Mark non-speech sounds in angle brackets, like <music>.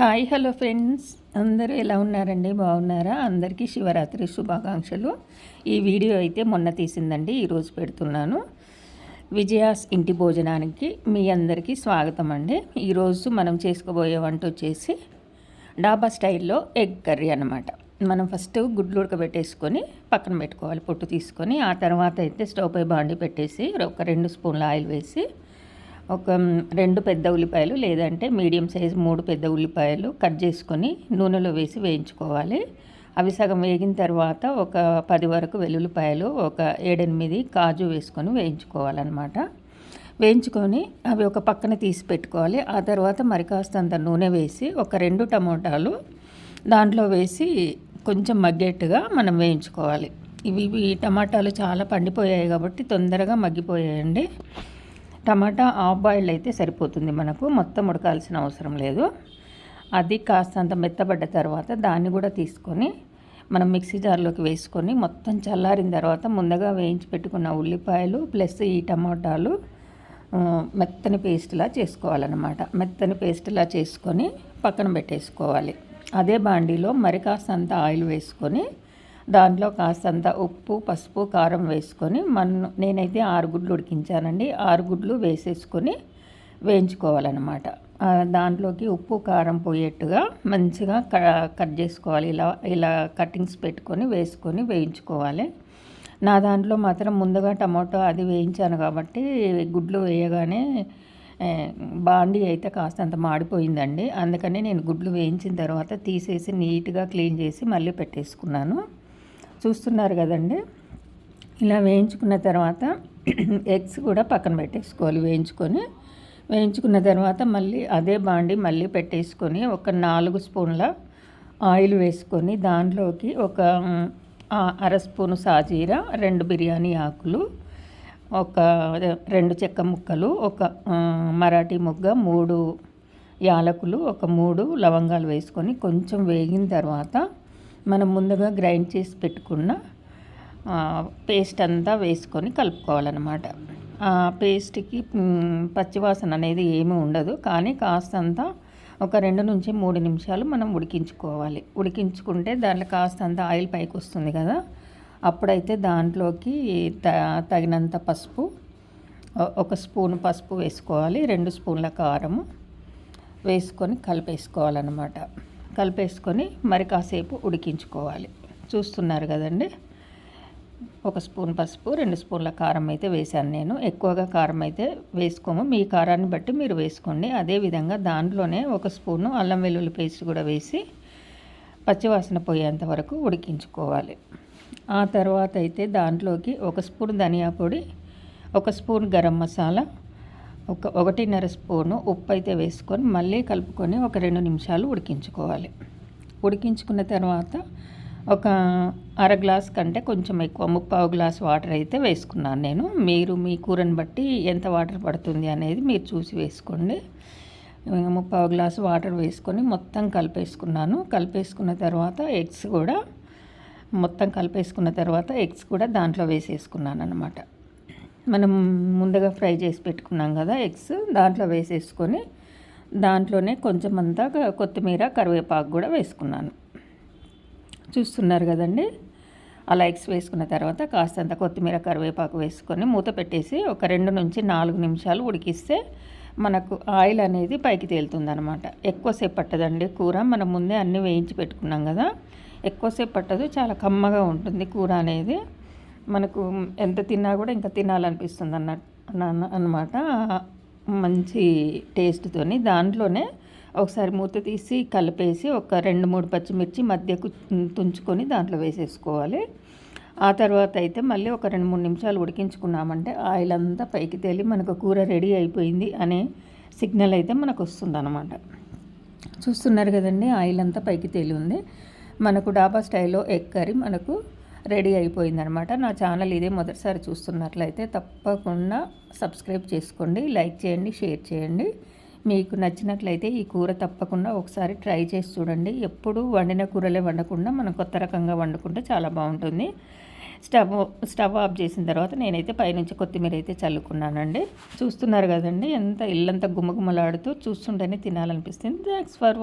Hi hello friends. అందరూ ఎలా ఉన్నారండి? బాగున్నారా? అందరికీ శివరాత్రి శుభాకాంక్షలు. ఈ వీడియో అయితే మొన్న తీసిందండి ఈరోజు పెడుతున్నాను. విజయాస్ ఇంటి భోజనానికి మీ అందరికీ స్వాగతం అండి ఈరోజు మనం చేసుకోబోయే వంట వచ్చేసి డాబా స్టైల్లో ఎగ్ కర్రీ అనమాట మనం ఫస్ట్ గుడ్లు ఉడకబెట్టేసుకొని పక్కన పెట్టుకోవాలి పొట్టు తీసుకొని. ఆ తర్వాత అయితే స్టవ్ పై బాండి పెట్టేసి ఒక రెండు స్పూన్ల ఆయిల్ వేసి ఒక రెండు పెద్ద ఉల్లిపాయలు లేదంటే మీడియం సైజ్ మూడు పెద్ద ఉల్లిపాయలు కట్ చేసుకొని నూనెలో వేసి వేయించుకోవాలి. అవి సగం వేగిన తర్వాత ఒక పది వరకు వెల్లుల్లిపాయలు ఒక ఏడెనిమిది కాజు వేసుకొని వేయించుకోవాలన్నమాట. వేయించుకొని అవి ఒక పక్కన తీసి పెట్టుకోవాలి. ఆ తర్వాత మరి కాస్తంత నూనె వేసి ఒక రెండు టమోటాలు దాంట్లో వేసి కొంచెం మగ్గేట్టుగా మనం వేయించుకోవాలి. ఇవి ఈ టమాటాలు చాలా పండిపోయాయి కాబట్టి తొందరగా మగ్గిపోయాయండి. టమాటా హాఫ్ బాయిల్ అయితే సరిపోతుంది మనకు. మొత్తం ఉడకాల్సిన అవసరం లేదు. అది కాస్తంత మెత్తబడ్డ తర్వాత దాన్ని కూడా తీసుకొని మనం మిక్సీ జార్లోకి వేసుకొని మొత్తం చల్లారిన తర్వాత ముందుగా వేయించి పెట్టుకున్న ఉల్లిపాయలు ప్లస్ ఈ టమాటాలు మెత్తని పేస్ట్లా చేసుకోవాలన్నమాట. మెత్తని పేస్ట్లా చేసుకొని పక్కన పెట్టేసుకోవాలి. అదే బాండీలో మరి కాస్తంత ఆయిల్ వేసుకొని దాంట్లో కాస్తంత ఉప్పు పసుపు కారం వేసుకొని మన నేనైతే ఆరు గుడ్లు ఉడికించానండి. ఆరు గుడ్లు వేసేసుకొని వేయించుకోవాలన్నమాట. దాంట్లోకి ఉప్పు కారం పోయేట్టుగా మంచిగా కట్ చేసుకోవాలి. ఇలా ఇలా కట్టింగ్స్ పెట్టుకొని వేసుకొని వేయించుకోవాలి. నా దాంట్లో మాత్రం ముందుగా టమాటో అది వేయించాను కాబట్టి గుడ్లు వేయగానే బాండీ అయితే కాస్తంత మాడిపోయిందండి. అందుకని నేను గుడ్లు వేయించిన తర్వాత తీసేసి నీట్గా క్లీన్ చేసి మళ్ళీ పెట్టేసుకున్నాను. చూస్తున్నారు కదండి. ఇలా వేయించుకున్న తర్వాత <clears throat> ఎగ్స్ కూడా పక్కన పెట్టేసుకోవాలి వేయించుకొని. వేయించుకున్న తర్వాత మళ్ళీ అదే బాండి మళ్ళీ పెట్టేసుకొని ఒక నాలుగు స్పూన్ల ఆయిల్ వేసుకొని దాంట్లోకి ఒక అర స్పూను సాజీర రెండు బిర్యానీ ఆకులు ఒక రెండు చెక్క ముక్కలు ఒక మరాఠీ ముగ్గ మూడు యాలకులు ఒక మూడు లవంగాలు వేసుకొని కొంచెం వేగిన తర్వాత మనం ముందుగా గ్రైండ్ చేసి పెట్టుకున్న పేస్ట్ అంతా వేసుకొని కలుపుకోవాలన్నమాట. పేస్ట్కి పచ్చివాసన అనేది ఏమీ ఉండదు. కానీ కాస్తంత ఒక రెండు నుంచి మూడు నిమిషాలు మనం ఉడికించుకోవాలి. ఉడికించుకుంటే దాంట్లో కాస్తంత ఆయిల్ పైకి వస్తుంది కదా. అప్పుడైతే దాంట్లోకి త తగినంత పసుపు ఒక స్పూన్ పసుపు వేసుకోవాలి. రెండు స్పూన్ల కారము వేసుకొని కలిపేసుకోవాలన్నమాట. కలిపేసుకొని మరి కాసేపు ఉడికించుకోవాలి. చూస్తున్నారు కదండి? ఒక స్పూన్ పసుపు రెండు స్పూన్ల కారం అయితే వేశాను నేను. ఎక్కువగా కారం అయితే వేసుకోము. మీ కారాన్ని బట్టి మీరు వేసుకోండి. అదేవిధంగా దాంట్లోనే ఒక స్పూను అల్లం వెల్లుల్లి పేస్ట్ కూడా వేసి పచ్చివాసన పోయేంత వరకు ఉడికించుకోవాలి. ఆ తర్వాత అయితే దాంట్లోకి ఒక స్పూన్ ధనియా పొడి ఒక స్పూన్ గరం మసాలా ఒక ఒకటిన్నర స్పూను ఉప్పు అయితే వేసుకొని మళ్ళీ కలుపుకొని ఒక రెండు నిమిషాలు ఉడికించుకోవాలి. ఉడికించుకున్న తర్వాత ఒక అర గ్లాస్ కంటే కొంచెం ఎక్కువ ముప్పావు గ్లాస్ వాటర్ అయితే వేసుకున్నాను నేను. మీరు మీ కూరని బట్టి ఎంత వాటర్ పడుతుంది అనేది మీరు చూసి వేసుకోండి. ముప్పావు గ్లాస్ వాటర్ వేసుకొని మొత్తం కలిపేసుకున్నాను. కలిపేసుకున్న తర్వాత ఎగ్స్ కూడా మొత్తం కలిపేసుకున్న తర్వాత ఎగ్స్ కూడా దాంట్లో వేసేసుకున్నాను అనమాట మనం ముందుగా ఫ్రై చేసి పెట్టుకున్నాం కదా ఎగ్స్ దాంట్లో వేసేసుకొని దాంట్లోనే కొంచెం అంతా కొత్తిమీర కరివేపాకు కూడా వేసుకున్నాను. చూస్తున్నారు కదండి? అలా ఎగ్స్ వేసుకున్న తర్వాత కాస్తంత కొత్తిమీర కరివేపాకు వేసుకొని మూత పెట్టేసి ఒక రెండు నుంచి నాలుగు నిమిషాలు ఉడికిస్తే మనకు ఆయిల్ అనేది పైకి తేలుతుంది అనమాట ఎక్కువసేపు పట్టదండి కూర. మనం ముందే అన్నీ వేయించి పెట్టుకున్నాం కదా. ఎక్కువసేపు పట్టదు. చాలా కమ్మగా ఉంటుంది కూర అనేది. మనకు ఎంత తిన్నా కూడా ఇంకా తినాలనిపిస్తుంది అన్న అనమాట మంచి టేస్ట్తోని దాంట్లోనే ఒకసారి మూత తీసి కలిపేసి ఒక రెండు మూడు పచ్చిమిర్చి మధ్యకు తుంచుకొని దాంట్లో వేసేసుకోవాలి. ఆ తర్వాత అయితే మళ్ళీ ఒక రెండు మూడు నిమిషాలు ఉడికించుకున్నామంటే ఆయిల్ అంతా పైకి తేలి మనకు కూర రెడీ అయిపోయింది అనే సిగ్నల్ అయితే మనకు వస్తుంది అనమాట చూస్తున్నారు కదండి ఆయిల్ అంతా పైకి తేలి ఉంది. మనకు డాబా స్టైల్లో ఎగ్ కర్రీ మనకు రెడీ అయిపోయిందనమాట. నా ఛానల్ ఇదే మొదటిసారి చూస్తున్నట్లయితే తప్పకుండా సబ్స్క్రైబ్ చేసుకోండి లైక్ చేయండి షేర్ చేయండి. మీకు నచ్చినట్లయితే ఈ కూర తప్పకుండా ఒకసారి ట్రై చేసి చూడండి. ఎప్పుడు వండిన కూరలే వండకుండా మనం కొత్త రకంగా వండుకుంటే చాలా బాగుంటుంది. స్టవ్ స్టవ్ ఆఫ్ చేసిన తర్వాత నేనైతే పైనుంచి కొత్తిమీర అయితే చల్లుకున్నానండి. చూస్తున్నారు కదండి ఎంత ఇల్లంతా గుమ్మగుమ్మలాడుతూ చూస్తుంటేనే తినాలనిపిస్తుంది. Thanks for